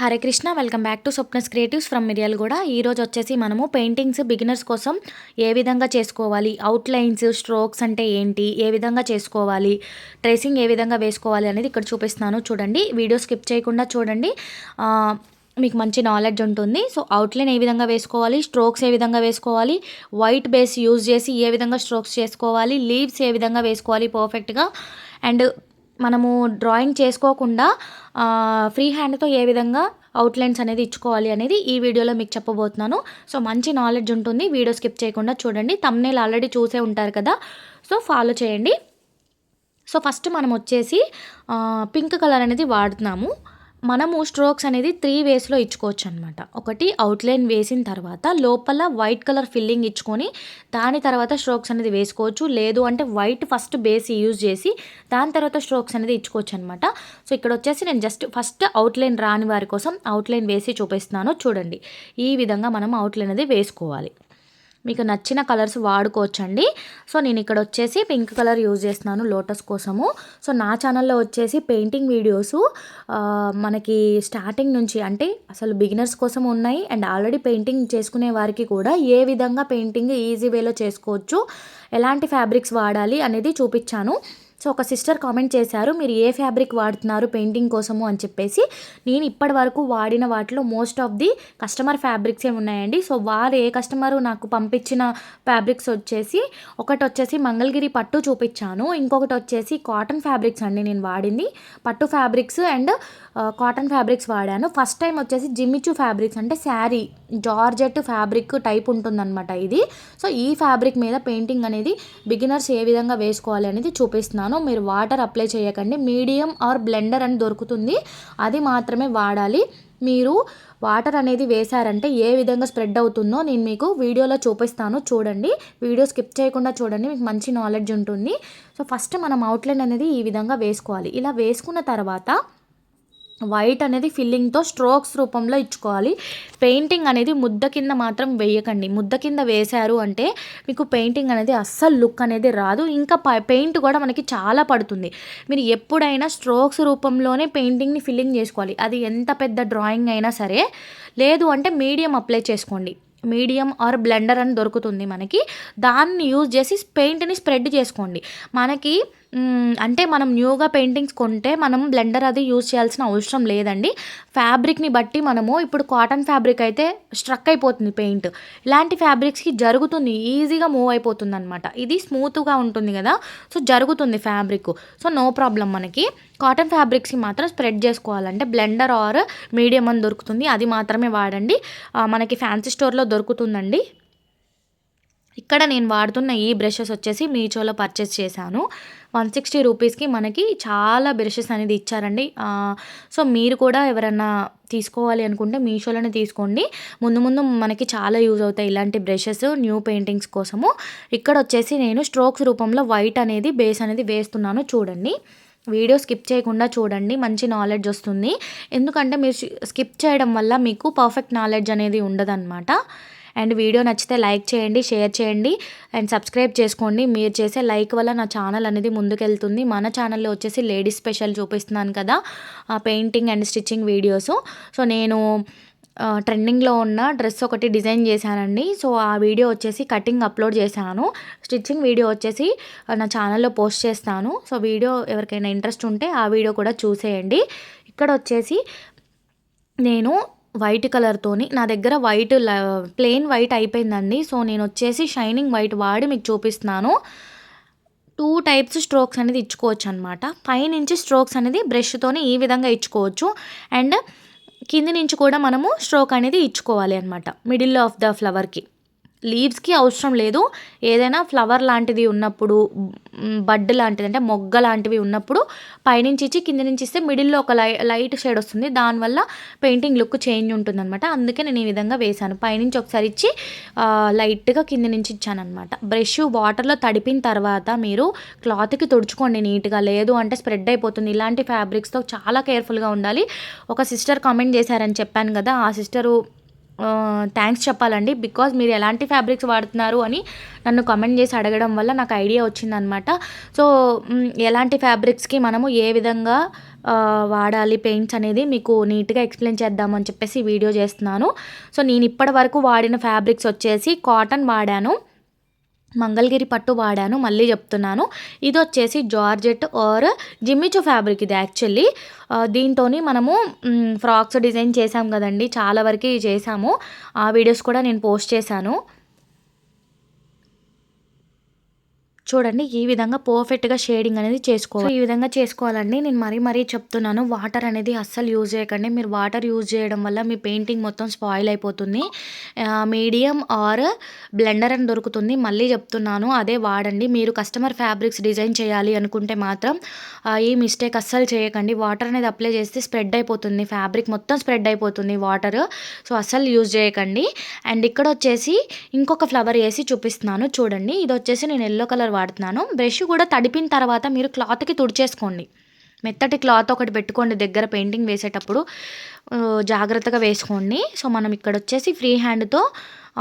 Hare Krishna welcome back to Swapna's creatives from మిరియల్ కూడా ఈరోజు వచ్చేసి మనము పెయింటింగ్స్ బిగినర్స్ కోసం ఏ విధంగా చేసుకోవాలి అవుట్లైన్స్ స్ట్రోక్స్ అంటే ఏంటి ఏ విధంగా చేసుకోవాలి ట్రేసింగ్ ఏ విధంగా వేసుకోవాలి అనేది ఇక్కడ చూపిస్తున్నాను చూడండి. వీడియో స్కిప్ చేయకుండా చూడండి. మీకు మంచి నాలెడ్జ్ ఉంటుంది. సో అవుట్లైన్ ఏ విధంగా వేసుకోవాలి స్ట్రోక్స్ ఏ విధంగా వేసుకోవాలి వైట్ బేస్ యూజ్ చేసి ఏ విధంగా స్ట్రోక్స్ చేసుకోవాలి లీవ్స్ ఏ విధంగా వేసుకోవాలి పర్ఫెక్ట్గా అండ్ మనము డ్రాయింగ్ చేసుకోకుండా ఫ్రీ హ్యాండ్తో ఏ విధంగా అవుట్లైన్స్ అనేది ఇచ్చుకోవాలి అనేది ఈ వీడియోలో మీకు చెప్పబోతున్నాను. సో మంచి నాలెడ్జ్ ఉంటుంది. వీడియో స్కిప్ చేయకుండా చూడండి. తమ్నేల్ ఆల్రెడీ చూసే ఉంటారు కదా. సో ఫాలో చేయండి. సో ఫస్ట్ మనం వచ్చేసి పింక్ కలర్ అనేది వాడుతున్నాము. మనము స్ట్రోక్స్ అనేది త్రీ వేస్లో ఇచ్చుకోవచ్చు అనమాట ఒకటి అవుట్లైన్ వేసిన తర్వాత లోపల వైట్ కలర్ ఫిల్లింగ్ ఇచ్చుకొని దాని తర్వాత స్ట్రోక్స్ అనేది వేసుకోవచ్చు. లేదు అంటే వైట్ ఫస్ట్ బేస్ యూజ్ చేసి దాని తర్వాత స్ట్రోక్స్ అనేది ఇచ్చుకోవచ్చు అనమాట సో ఇక్కడ వచ్చేసి నేను జస్ట్ ఫస్ట్ అవుట్లైన్ రాని వారి కోసం అవుట్లైన్ వేసి చూపిస్తున్నాను. చూడండి. ఈ విధంగా మనం అవుట్లైన్ అనేది వేసుకోవాలి. మీకు నచ్చిన కలర్స్ వాడుకోవచ్చండి. సో నేను ఇక్కడ వచ్చేసి పింక్ కలర్ యూజ్ చేస్తున్నాను లోటస్ కోసము. సో నా ఛానల్లో వచ్చేసి పెయింటింగ్ వీడియోస్ మనకి స్టార్టింగ్ నుంచి అంటే అసలు బిగినర్స్ కోసం ఉన్నాయి. అండ్ ఆల్రెడీ పెయింటింగ్ చేసుకునే వారికి కూడా ఏ విధంగా పెయింటింగ్ ఈజీ వేలో చేసుకోవచ్చు ఎలాంటి ఫ్యాబ్రిక్స్ వాడాలి అనేది చూపించాను. సో ఒక సిస్టర్ కామెంట్ చేశారు మీరు ఏ ఫ్యాబ్రిక్ వాడుతున్నారు పెయింటింగ్ కోసము? అని చెప్పేసి నేను ఇప్పటి వరకు వాడిన వాటిలో most of the customer fabrics ఏ ఉన్నాయండి. సో వారు ఏ కస్టమర్ నాకు పంపించిన ఫ్యాబ్రిక్స్ వచ్చేసి ఒకటి వచ్చేసి మంగళగిరి పట్టు చూపించాను ఇంకొకటి వచ్చేసి కాటన్ ఫ్యాబ్రిక్స్ అండి నేను వాడింది. పట్టు ఫ్యాబ్రిక్స్ అండ్ కాటన్ ఫ్యాబ్రిక్స్ వాడాను. ఫస్ట్ టైం వచ్చేసి జిమ్మిచు ఫ్యాబ్రిక్స్ అంటే శారీ జార్జెట్ ఫ్యాబ్రిక్ టైప్ ఉంటుందన్నమాట ఇది. సో ఈ ఫ్యాబ్రిక్ మీద పెయింటింగ్ అనేది బిగినర్స్ ఏ విధంగా వేసుకోవాలి అనేది చూపిస్తున్నాను. మీరు వాటర్ అప్లై చేయకండి. మీడియం ఆర్ బ్లెండర్ అని దొరుకుతుంది. అది మాత్రమే వాడాలి. మీరు వాటర్ అనేది వేశారంటే ఏ విధంగా స్ప్రెడ్ అవుతుందో నేను మీకు వీడియోలో చూపిస్తాను. చూడండి. వీడియో స్కిప్ చేయకుండా చూడండి. మీకు మంచి నాలెడ్జ్ ఉంటుంది. సో ఫస్ట్ మనం అవుట్లైన్ అనేది ఈ విధంగా వేసుకోవాలి. ఇలా వేసుకున్న తర్వాత వైట్ అనేది ఫిల్లింగ్తో స్ట్రోక్స్ రూపంలో ఇచ్చుకోవాలి. పెయింటింగ్ అనేది ముద్ద కింద మాత్రం వేయకండి. ముద్ద కింద వేశారు అంటే మీకు పెయింటింగ్ అనేది అస్సలు లుక్ అనేది రాదు. ఇంకా పెయింట్ కూడా మనకి చాలా పడుతుంది. మీరు ఎప్పుడైనా స్ట్రోక్స్ రూపంలోనే పెయింటింగ్ని ఫిల్లింగ్ చేసుకోవాలి. అది ఎంత పెద్ద డ్రాయింగ్ అయినా సరే. లేదు అంటే మీడియం అప్లై చేసుకోండి. మీడియం ఆర్ బ్లెండర్ అని దొరుకుతుంది మనకి. దాన్ని యూజ్ చేసి పెయింట్ని స్ప్రెడ్ చేసుకోండి. మనకి అంటే మనం న్యూగా పెయింటింగ్స్ కొంటే మనం బ్లెండర్ అది యూజ్ చేయాల్సిన అవసరం లేదండి. ఫ్యాబ్రిక్ని బట్టి మనము ఇప్పుడు కాటన్ ఫ్యాబ్రిక్ అయితే స్ట్రక్ అయిపోతుంది పెయింట్. ఇలాంటి ఫ్యాబ్రిక్స్కి జరుగుతుంది ఈజీగా మూవ్ అయిపోతుంది అనమాట ఇది స్మూత్గా ఉంటుంది కదా సో జరుగుతుంది ఫ్యాబ్రిక్. సో నో ప్రాబ్లం మనకి. కాటన్ ఫ్యాబ్రిక్స్కి మాత్రం స్ప్రెడ్ చేసుకోవాలంటే బ్లెండర్ ఆర్ మీడియం అని దొరుకుతుంది అది మాత్రమే వాడండి. మనకి ఫ్యాన్సీ స్టోర్లో దొరుకుతుందండి. ఇక్కడ నేను వాడుతున్న ఈ బ్రషెస్ వచ్చేసి మీషోలో పర్చేస్ చేశాను. వన్ సిక్స్టీ రూపీస్కి మనకి చాలా బ్రషెస్ అనేది ఇచ్చారండి. సో మీరు కూడా ఎవరన్నా తీసుకోవాలి అనుకుంటే మీషోలోనే తీసుకోండి. ముందు ముందు మనకి చాలా యూజ్ అవుతాయి ఇలాంటి బ్రషెస్ న్యూ పెయింటింగ్స్ కోసము. ఇక్కడ వచ్చేసి నేను స్ట్రోక్స్ రూపంలో వైట్ అనేది బేస్ అనేది వేస్తున్నాను చూడండి. వీడియో స్కిప్ చేయకుండా చూడండి మంచి నాలెడ్జ్ వస్తుంది. ఎందుకంటే మీరు స్కిప్ చేయడం వల్ల మీకు పర్ఫెక్ట్ నాలెడ్జ్ అనేది ఉండదన్నమాట. అండ్ వీడియో నచ్చితే లైక్ చేయండి షేర్ చేయండి. అండ్ సబ్స్క్రైబ్ చేసుకోండి. మీరు చేసే లైక్ వల్ల నా ఛానల్ అనేది ముందుకెళ్తుంది. మన ఛానల్లో వచ్చేసి లేడీస్ స్పెషల్ చూపిస్తున్నాను కదా painting and stitching videos. So నేను ట్రెండింగ్లో ఉన్న డ్రెస్ ఒకటి డిజైన్ చేశానండి. సో ఆ వీడియో వచ్చేసి కటింగ్ అప్లోడ్ చేశాను. స్టిచ్చింగ్ వీడియో వచ్చేసి నా ఛానల్లో పోస్ట్ చేస్తాను. సో వీడియో ఎవరికైనా ఇంట్రెస్ట్ ఉంటే ఆ వీడియో కూడా చూసేయండి. ఇక్కడ వచ్చేసి నేను వైట్ కలర్తోని నా దగ్గర వైట్ ప్లెయిన్ వైట్ అయిపోయిందండి. సో నేను వచ్చేసి షైనింగ్ వైట్ వాడి మీకు చూపిస్తున్నాను. టూ టైప్స్ స్ట్రోక్స్ అనేది ఇచ్చుకోవచ్చు అనమాట పైనుంచి స్ట్రోక్స్ అనేది బ్రష్తోని ఈ విధంగా ఇచ్చుకోవచ్చు. అండ్ కింది నుంచి కూడా మనము స్ట్రోక్ అనేది ఇచ్చుకోవాలి అనమాట మిడిల్ ఆఫ్ ద ఫ్లవర్కి. లీవ్స్కి అవసరం లేదు. ఏదైనా ఫ్లవర్ లాంటిది ఉన్నప్పుడు బడ్ లాంటిది అంటే మొగ్గ లాంటివి ఉన్నప్పుడు పైనుంచి ఇచ్చి కింద నుంచి ఇస్తే మిడిల్లో ఒక లై లైట్ షేడ్ వస్తుంది. దానివల్ల పెయింటింగ్ లుక్ చేంజ్ ఉంటుంది అనమాట అందుకే నేను ఈ విధంగా వేశాను. పైనుంచి ఒకసారి ఇచ్చి లైట్గా కింద నుంచి ఇచ్చానమాట బ్రష్ వాటర్లో తడిపిన తర్వాత మీరు క్లాత్కి తుడుచుకోండి నీట్గా. లేదు అంటే స్ప్రెడ్ అయిపోతుంది. ఇలాంటి ఫ్యాబ్రిక్స్తో చాలా కేర్ఫుల్గా ఉండాలి. ఒక సిస్టర్ కామెంట్ చేశారని చెప్పాను కదా ఆ సిస్టరు థ్యాంక్స్ చెప్పాలండి. బికాజ్ మీరు ఎలాంటి ఫ్యాబ్రిక్స్ వాడుతున్నారు అని నన్ను కమెంట్ చేసి అడగడం వల్ల నాకు ఐడియా వచ్చిందనమాట సో ఎలాంటి ఫ్యాబ్రిక్స్కి మనము ఏ విధంగా వాడాలి పెయింట్స్ అనేది మీకు నీట్గా ఎక్స్ప్లెయిన్ చేద్దామని చెప్పేసి వీడియో చేస్తున్నాను. సో నేను ఇప్పటి వరకు వాడిన ఫ్యాబ్రిక్స్ వచ్చేసి కాటన్ వాడాను. మంగళగిరి పట్టు వాడాను మళ్ళీ చెప్తున్నాను. ఇది వచ్చేసి georgette or Jimmy Choo fabric ఇది యాక్చువల్లీ. దీంతో మనము ఫ్రాక్స్ డిజైన్ చేసాం కదండి చాలా వరకు చేసాము ఆ వీడియోస్ కూడా నేను పోస్ట్ చేశాను. చూడండి ఈ విధంగా పర్ఫెక్ట్గా షేడింగ్ అనేది చేసుకోవాలి ఈ విధంగా చేసుకోవాలండి. నేను మరీ మరీ చెప్తున్నాను వాటర్ అనేది అస్సలు యూజ్ చేయకండి. మీరు వాటర్ యూజ్ చేయడం వల్ల మీ పెయింటింగ్ మొత్తం స్పాయిల్ అయిపోతుంది. మీడియం ఆర్ బ్లెండర్ అని దొరుకుతుంది. మళ్ళీ చెప్తున్నాను అదే వాడండి. మీరు కస్టమర్ ఫ్యాబ్రిక్స్ డిజైన్ చేయాలి అనుకుంటే మాత్రం ఈ మిస్టేక్ అస్సలు చేయకండి. వాటర్ అనేది అప్లై చేస్తే స్ప్రెడ్ అయిపోతుంది. ఫ్యాబ్రిక్ మొత్తం స్ప్రెడ్ అయిపోతుంది వాటర్ సో అస్సలు యూజ్ చేయకండి. అండ్ ఇక్కడ వచ్చేసి ఇంకొక ఫ్లవర్ వేసి చూపిస్తున్నాను. చూడండి ఇది వచ్చేసి నేను ఎల్లో కలర్ వాడుతున్నాను. బ్రష్ కూడా తడిపిన తర్వాత మీరు క్లాత్కి తుడిచేసుకోండి. మెత్తటి క్లాత్ ఒకటి పెట్టుకోండి దగ్గర పెయింటింగ్ వేసేటప్పుడు. జాగ్రత్తగా వేసుకోండి. సో మనం ఇక్కడ వచ్చేసి ఫ్రీ హ్యాండ్తో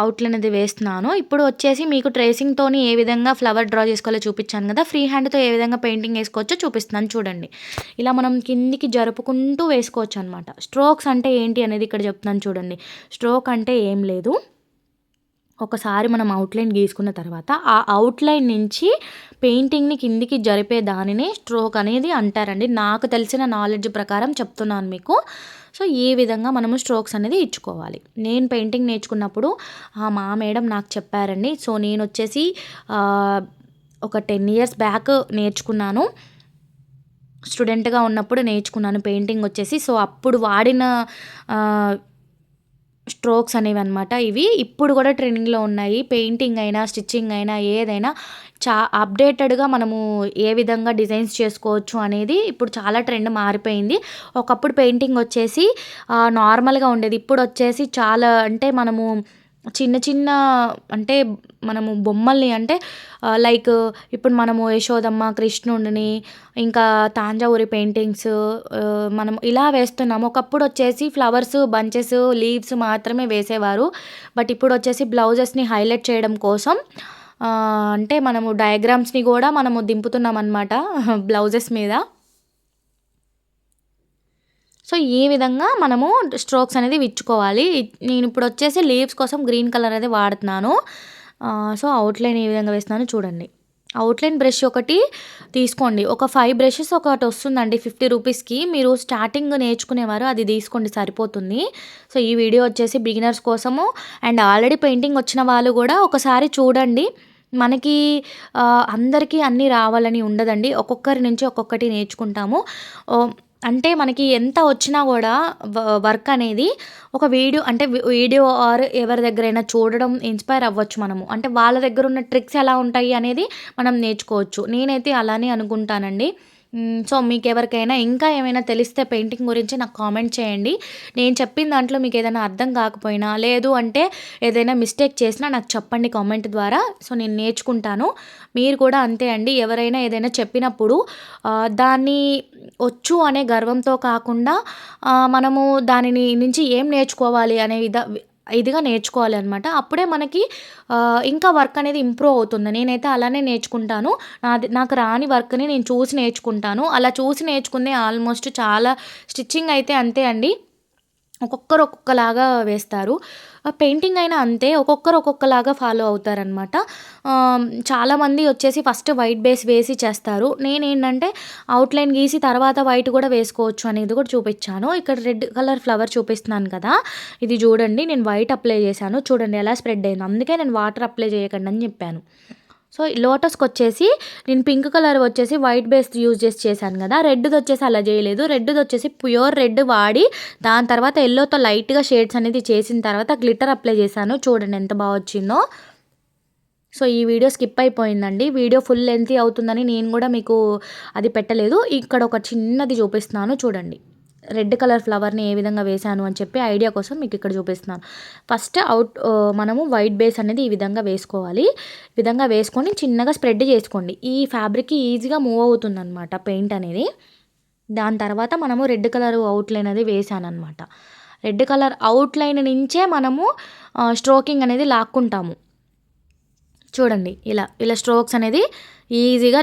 అవుట్లైన్ అనేది వేస్తున్నాను. ఇప్పుడు వచ్చేసి మీకు ట్రేసింగ్తో ఏ విధంగా ఫ్లవర్ డ్రా చేసుకోవాలో చూపించాను కదా ఫ్రీ హ్యాండ్తో ఏ విధంగా పెయింటింగ్ వేసుకోవచ్చో చూపిస్తున్నాను చూడండి. ఇలా మనం కిందికి జరుపుకుంటూ వేసుకోవచ్చు అనమాట స్ట్రోక్స్ అంటే ఏంటి అనేది ఇక్కడ చెప్తున్నాను చూడండి. స్ట్రోక్ అంటే ఏం లేదు. ఒకసారి మనం అవుట్లైన్ గీసుకున్న తర్వాత ఆ అవుట్లైన్ నుంచి పెయింటింగ్ని కిందికి జరిపే దానిని స్ట్రోక్ అనేది అంటారండి. నాకు తెలిసిన నాలెడ్జ్ ప్రకారం చెప్తున్నాను మీకు. సో ఈ విధంగా మనము స్ట్రోక్స్ అనేది ఇచ్చుకోవాలి. నేను పెయింటింగ్ నేర్చుకున్నప్పుడు మా మేడం నాకు చెప్పారండి. సో నేను వచ్చేసి ఒక టెన్ ఇయర్స్ బ్యాక్ నేర్చుకున్నాను. స్టూడెంట్గా ఉన్నప్పుడు నేర్చుకున్నాను పెయింటింగ్ వచ్చేసి. సో అప్పుడు వాడిన స్ట్రోక్స్ అనేవి అనమాట ఇవి. ఇప్పుడు కూడా ట్రెండింగ్లో ఉన్నాయి. పెయింటింగ్ అయినా స్టిచ్చింగ్ అయినా ఏదైనా చా అప్డేటెడ్గా మనము ఏ విధంగా డిజైన్స్ చేసుకోవచ్చు అనేది ఇప్పుడు చాలా ట్రెండ్ మారిపోయింది. ఒకప్పుడు పెయింటింగ్ వచ్చేసి నార్మల్గా ఉండేది. ఇప్పుడు వచ్చేసి చాలా అంటే మనము చిన్న చిన్న అంటే మనము బొమ్మల్ని అంటే లైక్ ఇప్పుడు మనము యశోదమ్మ కృష్ణుడిని ఇంకా తాంజావూరి పెయింటింగ్స్ మనం ఇలా వేస్తున్నాము. ఒకప్పుడు వచ్చేసి ఫ్లవర్స్ బంచెస్ లీవ్స్ మాత్రమే వేసేవారు. బట్ ఇప్పుడు వచ్చేసి బ్లౌజెస్ని హైలైట్ చేయడం కోసం అంటే మనము డయాగ్రామ్స్ని కూడా మనము దింపుతున్నాం అనమాట బ్లౌజెస్ మీద. సో ఈ విధంగా మనము స్ట్రోక్స్ అనేది విచ్చుకోవాలి. నేను ఇప్పుడు వచ్చేసి లీవ్స్ కోసం గ్రీన్ కలర్ అనేది వాడుతున్నాను. సో అవుట్లైన్ ఏ విధంగా వేస్తున్నాను చూడండి. అవుట్లైన్ బ్రష్ ఒకటి తీసుకోండి. ఒక ఫైవ్ బ్రషెస్ ఒకటి వస్తుందండి ఫిఫ్టీ రూపీస్కి. మీరు స్టార్టింగ్ నేర్చుకునేవారు అది తీసుకోండి సరిపోతుంది. సో ఈ వీడియో వచ్చేసి బిగినర్స్ కోసము. అండ్ ఆల్రెడీ పెయింటింగ్ వచ్చిన వాళ్ళు కూడా ఒకసారి చూడండి. మనకి అందరికీ అన్నీ రావాలని ఉండదండి. ఒక్కొక్కరి నుంచి ఒక్కొక్కటి నేర్చుకుంటాము. అంటే మనకి ఎంత వచ్చినా కూడా వర్క్ అనేది ఒక వీడియో అంటే వీడియో ఆర్ ఎవరి దగ్గరైనా చూడడం ఇన్స్పైర్ అవ్వచ్చు మనము. అంటే వాళ్ళ దగ్గర ఉన్న ట్రిక్స్ ఎలా ఉంటాయి అనేది మనం నేర్చుకోవచ్చు. నేనైతే అలానే అనుకుంటానండి. సో మీకు ఎవరికైనా ఇంకా ఏమైనా తెలిస్తే పెయింటింగ్ గురించి నాకు కామెంట్ చేయండి. నేను చెప్పిన దాంట్లో మీకు ఏదైనా అర్థం కాకపోయినా లేదు అంటే ఏదైనా మిస్టేక్ చేసినా నాకు చెప్పండి కామెంట్ ద్వారా. సో నేను నేర్చుకుంటాను. మీరు కూడా అంతే అండి. ఎవరైనా ఏదైనా చెప్పినప్పుడు దాన్ని వచ్చు అనే గర్వంతో కాకుండా మనము దానిని నుంచి ఏం నేర్చుకోవాలి అనే విధ ఇదిగా నేర్చుకోవాలి అనమాట అప్పుడే మనకి ఇంకా వర్క్ అనేది ఇంప్రూవ్ అవుతుంది. నేనైతే అలానే నేర్చుకుంటాను. నాది నాకు రాని వర్క్ని నేను చూసి నేర్చుకుంటాను. అలా చూసి నేర్చుకుందే ఆల్మోస్ట్ చాలా స్టిచ్చింగ్ అయితే అంతే అండి. ఒక్కొక్కరు ఒక్కొక్కలాగా వేస్తారు. పెయింటింగ్ అయినా అంతే ఒక్కొక్కరు ఒక్కొక్కలాగా ఫాలో అవుతారనమాట చాలామంది వచ్చేసి ఫస్ట్ వైట్ బేస్ వేసి చేస్తారు. నేనేంటంటే అవుట్లైన్ గీసి తర్వాత వైట్ కూడా వేసుకోవచ్చు అనేది కూడా చూపించాను. ఇక్కడ రెడ్ కలర్ ఫ్లవర్ చూపిస్తున్నాను కదా ఇది చూడండి నేను వైట్ అప్లై చేశాను. చూడండి ఎలా స్ప్రెడ్ అయింది. అందుకే నేను వాటర్ అప్లై చేయకండి అని చెప్పాను. సో లోటస్కి వచ్చేసి నేను పింక్ కలర్ వచ్చేసి వైట్ బేస్ యూజ్ చేసి చేశాను కదా. రెడ్ది వచ్చేసి అలా చేయలేదు. రెడ్ది వచ్చేసి ప్యూర్ రెడ్ వాడి దాని తర్వాత ఎల్లోతో లైట్గా షేడ్స్ అనేది చేసిన తర్వాత గ్లిటర్ అప్లై చేశాను. చూడండి ఎంత బాగా వచ్చిందో. సో ఈ వీడియో స్కిప్ అయిపోయిందండి. వీడియో ఫుల్ లెంత్ అవుతుందని నేను కూడా మీకు అది పెట్టలేదు. ఇక్కడ ఒక చిన్నది చూపిస్తున్నాను. చూడండి. రెడ్ కలర్ ఫ్లవర్ని ఏ విధంగా వేశాను అని చెప్పి ఐడియా కోసం మీకు ఇక్కడ చూపిస్తున్నాను. ఫస్ట్ అవుట్ మనము వైట్ బేస్ అనేది ఈ విధంగా వేసుకోవాలి. విధంగా వేసుకొని చిన్నగా స్ప్రెడ్ చేసుకోండి. ఈ ఫ్యాబ్రిక్కి ఈజీగా మూవ్ అవుతుంది అనమాట పెయింట్ అనేది. దాని తర్వాత మనము రెడ్ కలర్ అవుట్లైన్ అది వేసాను అనమాట రెడ్ కలర్ అవుట్లైన్ నుంచే మనము స్ట్రోకింగ్ అనేది లాక్కుంటాము. చూడండి ఇలా ఇలా స్ట్రోక్స్ అనేది ఈజీగా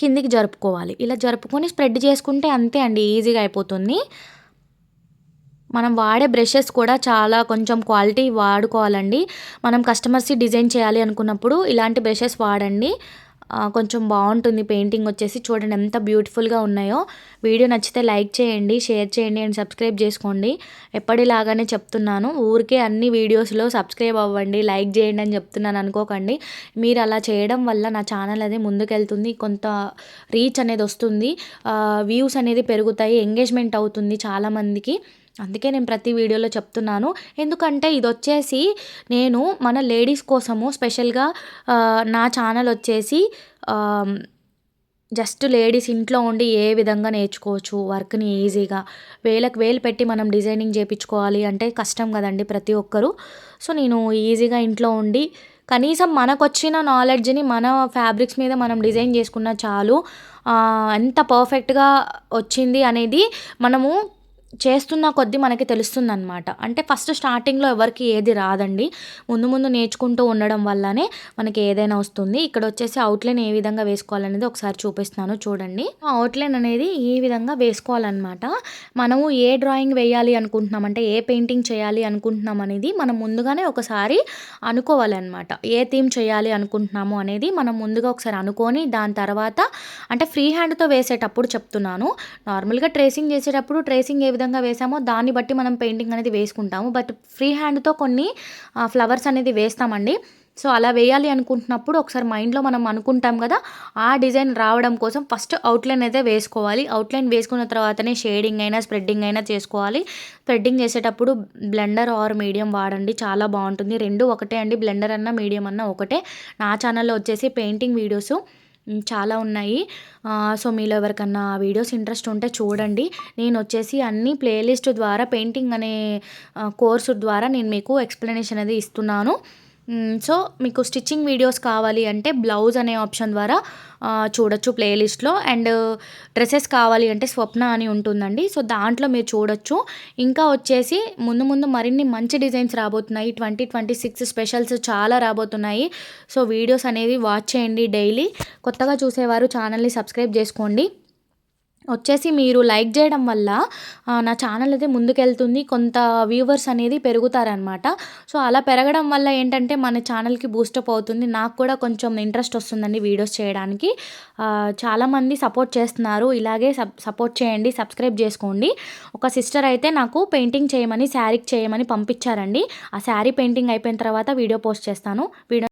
కిందికి జరుపుకోవాలి. ఇలా జరుపుకొని స్ప్రెడ్ చేసుకుంటే అంతే అండి ఈజీగా అయిపోతుంది. మనం వాడే బ్రషెస్ కూడా చాలా కొంచెం క్వాలిటీ వాడుకోవాలండి. మనం కస్టమర్స్కి డిజైన్ చేయాలి అనుకున్నప్పుడు ఇలాంటి బ్రషెస్ వాడండి. కొంచెం బాగుంటుంది. పెయింటింగ్ వచ్చేసి చూడండి ఎంత బ్యూటిఫుల్గా ఉన్నాయో. వీడియో నచ్చితే లైక్ చేయండి షేర్ చేయండి అండ్ సబ్స్క్రైబ్ చేసుకోండి. ఎప్పటిలాగానే చెప్తున్నాను ఊరికే అన్ని వీడియోస్లో సబ్స్క్రైబ్ అవ్వండి లైక్ చేయండి అని చెప్తున్నాను అనుకోకండి. మీరు అలా చేయడం వల్ల నా ఛానల్ అనేది ముందుకెళ్తుంది కొంత రీచ్ అనేది వస్తుంది. వ్యూస్ అనేది పెరుగుతాయి ఎంగేజ్మెంట్ అవుతుంది చాలామందికి. అందుకే నేను ప్రతి వీడియోలో చెప్తున్నాను. ఎందుకంటే ఇది వచ్చేసి నేను మన లేడీస్ కోసము స్పెషల్గా నా ఛానల్ వచ్చేసి జస్ట్ లేడీస్ ఇంట్లో ఉండి ఏ విధంగా నేర్చుకోవచ్చు వర్క్ని ఈజీగా. వేలకు వేలు పెట్టి మనం డిజైనింగ్ చేయించుకోవాలి అంటే కష్టం కదండి ప్రతి ఒక్కరు. సో నేను ఈజీగా ఇంట్లో ఉండి కనీసం మనకు వచ్చిన నాలెడ్జ్ని మన ఫ్యాబ్రిక్స్ మీద మనం డిజైన్ చేసుకున్న చాలు ఎంత పర్ఫెక్ట్గా వచ్చింది అనేది మనము చేస్తున్న కొద్దీ మనకి తెలుస్తుందనమాట అంటే ఫస్ట్ స్టార్టింగ్లో ఎవరికి ఏది రాదండి. ముందు ముందు నేర్చుకుంటూ ఉండడం వల్లనే మనకి ఏదైనా వస్తుంది. ఇక్కడ వచ్చేసి అవుట్లైన్ ఏ విధంగా వేసుకోవాలనేది ఒకసారి చూపిస్తున్నాను చూడండి. అవుట్లైన్ అనేది ఈ విధంగా వేసుకోవాలన్నమాట. మనము ఏ డ్రాయింగ్ వేయాలి అనుకుంటున్నాం అంటే ఏ పెయింటింగ్ చేయాలి అనుకుంటున్నాం అనేది మనం ముందుగానే ఒకసారి అనుకోవాలన్నమాట. ఏ థీమ్ చేయాలి అనుకుంటున్నాము అనేది మనం ముందుగా ఒకసారి అనుకొని దాని తర్వాత అంటే ఫ్రీ హ్యాండ్తో వేసేటప్పుడు చెప్తున్నాను. నార్మల్గా ట్రేసింగ్ చేసేటప్పుడు ట్రేసింగ్ ఏ విధంగా వేసామో దాన్ని బట్టి మనం పెయింటింగ్ అనేది వేసుకుంటాము. బట్ ఫ్రీ హ్యాండ్తో కొన్ని ఫ్లవర్స్ అనేది వేస్తామండి. సో అలా వేయాలి అనుకుంటున్నప్పుడు ఒకసారి మైండ్లో మనం అనుకుంటాం కదా ఆ డిజైన్ రావడం కోసం ఫస్ట్ అవుట్లైన్ అయితే వేసుకోవాలి. అవుట్లైన్ వేసుకున్న తర్వాతనే షేడింగ్ అయినా స్ప్రెడ్డింగ్ అయినా చేసుకోవాలి. స్ప్రెడ్డింగ్ చేసేటప్పుడు బ్లెండర్ ఆర్ మీడియం వాడండి చాలా బాగుంటుంది. రెండు ఒకటే అండి బ్లెండర్ అన్న మీడియం అన్న ఒకటే. నా ఛానల్లో వచ్చేసి పెయింటింగ్ వీడియోస్ చాలా ఉన్నాయి. సో మీలో ఎవరికన్నా వీడియోస్ ఇంట్రెస్ట్ ఉంటే చూడండి. నేను వచ్చేసి అన్ని ప్లేలిస్ట్ ద్వారా పెయింటింగ్ అనే కోర్సు ద్వారా నేను మీకు ఎక్స్ప్లెనేషన్ అనేది ఇస్తున్నాను. సో మీకు స్టిచ్చింగ్ వీడియోస్ కావాలి అంటే బ్లౌజ్ అనే ఆప్షన్ ద్వారా చూడొచ్చు ప్లేలిస్ట్లో. అండ్ డ్రెస్సెస్ కావాలి అంటే స్వప్న అని ఉంటుందండి. సో దాంట్లో మీరు చూడొచ్చు. ఇంకా వచ్చేసి ముందు ముందు మరిన్ని మంచి డిజైన్స్ రాబోతున్నాయి. ట్వంటీ ట్వంటీ సిక్స్ స్పెషల్స్ చాలా రాబోతున్నాయి. సో వీడియోస్ అనేది వాచ్ చేయండి డైలీ. కొత్తగా చూసేవారు ఛానల్ని సబ్స్క్రైబ్ చేసుకోండి. వచ్చేసి మీరు లైక్ చేయడం వల్ల నా ఛానల్ అయితే ముందుకెళ్తుంది. కొంత వ్యూవర్స్ అనేది పెరుగుతారనమాట సో అలా పెరగడం వల్ల ఏంటంటే మన ఛానల్కి బూస్టప్ అవుతుంది. నాకు కూడా కొంచెం ఇంట్రెస్ట్ వస్తుందండి వీడియోస్ చేయడానికి. చాలామంది సపోర్ట్ చేస్తున్నారు. ఇలాగే సపోర్ట్ చేయండి సబ్స్క్రైబ్ చేసుకోండి. ఒక సిస్టర్ అయితే నాకు పెయింటింగ్ చేయమని శారీకి చేయమని పంపించారండి. ఆ శారీ పెయింటింగ్ అయిపోయిన తర్వాత వీడియో పోస్ట్ చేస్తాను. వీడియో